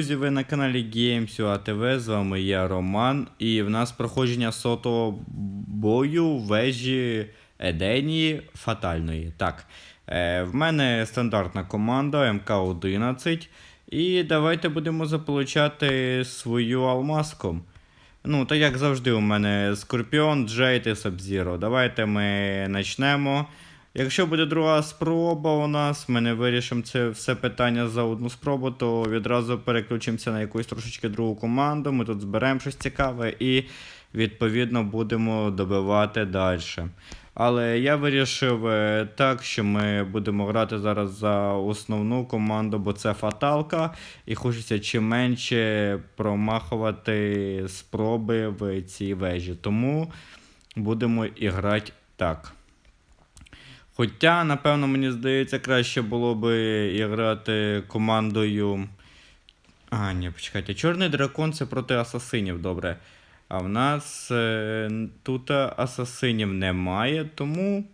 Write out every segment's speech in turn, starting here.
Друзі, ви на каналі Games АТВ, з вами я Роман, і в нас проходження сотого бою вежі Еденії Фатальної. Так, е, в мене стандартна команда МК-11. І давайте будемо заполучати свою алмазку. Ну, так як завжди, у мене Скорпіон, Джейд і Сабзіро. Давайте ми почнемо. Якщо буде друга спроба у нас, ми не вирішимо це все питання за одну спробу, то відразу переключимося на якусь трошечки другу команду. Ми тут зберемо щось цікаве і відповідно будемо добивати далі. Але я вирішив е, так, що ми будемо грати зараз за основну команду, бо це фаталка, і хочеться чим менше промахувати спроби в цій вежі. Тому будемо і грати так. Хоча, напевно, мені здається, краще було і грати командою. А, ні, почекайте, Чорний дракон це проти асасинів, добре. А в нас е, тут асасинів немає, тому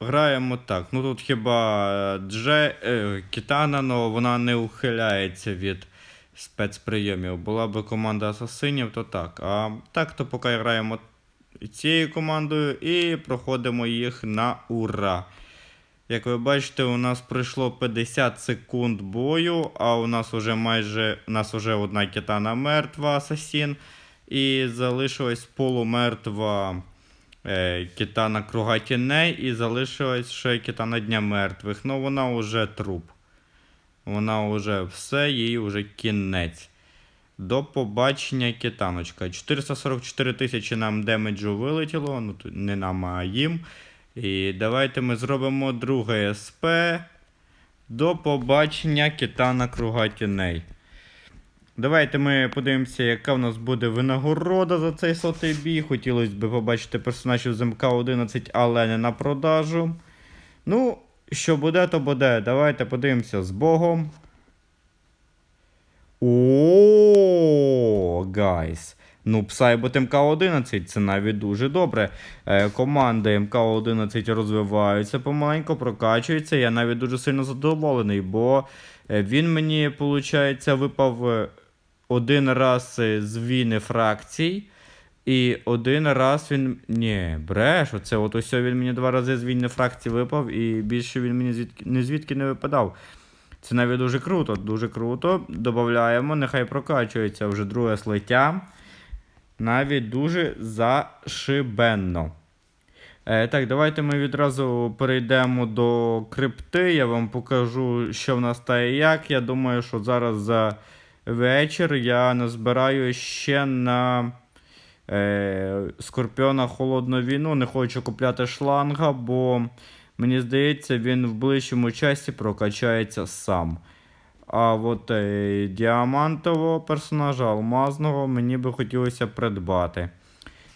граємо так. Ну тут хіба Дже, е, Кітана, но вона не ухиляється від спецприйомів. Була би команда асасинів, то так. А так, то поки граємо цією командою і проходимо їх на ура. Як ви бачите, у нас пройшло 50 секунд бою, а у нас уже майже у нас уже одна китана мертва асасін. І залишилась полумертва е, китана круга тіней, і залишилась ще китана дня мертвих. Ну вона вже труп. Вона вже все, їй вже кінець. До побачення китаночка. 444 тисячі нам демеджу вилетіло, ну не нам, а їм. І давайте ми зробимо друге СП. До побачення китана круга тіней. Давайте ми подивимося, яка в нас буде винагорода за цей сотий бій. Хотілося б побачити персонажів з МК-11, але не на продажу. Ну, що буде, то буде. Давайте подивимося з Богом. О, гайс. Ну, Псайбот МК-11 це навіть дуже добре. Е, команди МК-11 розвиваються помаленьку, прокачуються. Я навіть дуже сильно задоволений, бо е, він мені, виходить, випав е, один раз з війни фракцій. І один раз він. Ні, бреш, оце от ось він мені два рази з війни фракції випав, і більше він мені звідки, ні звідки не випадав. Це навіть дуже круто, дуже круто. Додаємо, нехай прокачується вже друге слиття. Навіть дуже зашибенно. Е, так, давайте ми відразу перейдемо до крипти. Я вам покажу, що в нас та і як. Я думаю, що зараз за вечір я назбираю ще на е, Скорпіона Холодну війну. Не хочу купляти шланга, бо мені здається, він в ближчому часі прокачається сам. А от е, діамантового персонажа, алмазного, мені би хотілося придбати.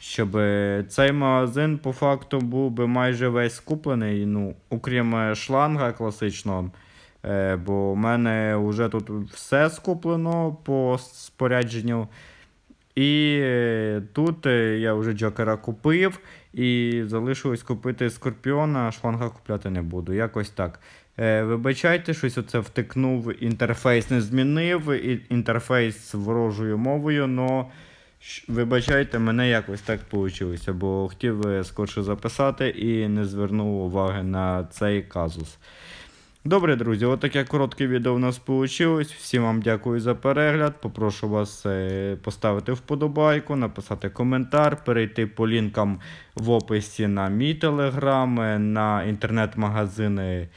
Щоб е, цей магазин по факту був би майже весь куплений, ну, окрім е, шланга класичного. Е, бо в мене вже тут все скуплено по спорядженню. І е, тут е, я вже Джокера купив, і залишилось купити Скорпіона, а шланга купляти не буду. Якось так. Е, вибачайте, щось оце втикнув, інтерфейс не змінив, інтерфейс ворожою мовою, щ- вибачайте, мене якось так вийшло, бо хотів скорше записати і не звернув уваги на цей казус. Добре, друзі, отаке коротке відео у нас вийшло. Всім вам дякую за перегляд. Попрошу вас е, поставити вподобайку, написати коментар, перейти по лінкам в описі на мій телеграм, е, на інтернет-магазини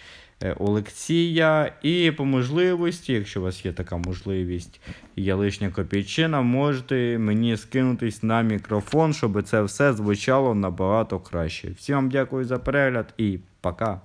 е, Олексія. І по можливості, якщо у вас є така можливість, є лишня копійчина, можете мені скинутись на мікрофон, щоб це все звучало набагато краще. Всім вам дякую за перегляд і пока.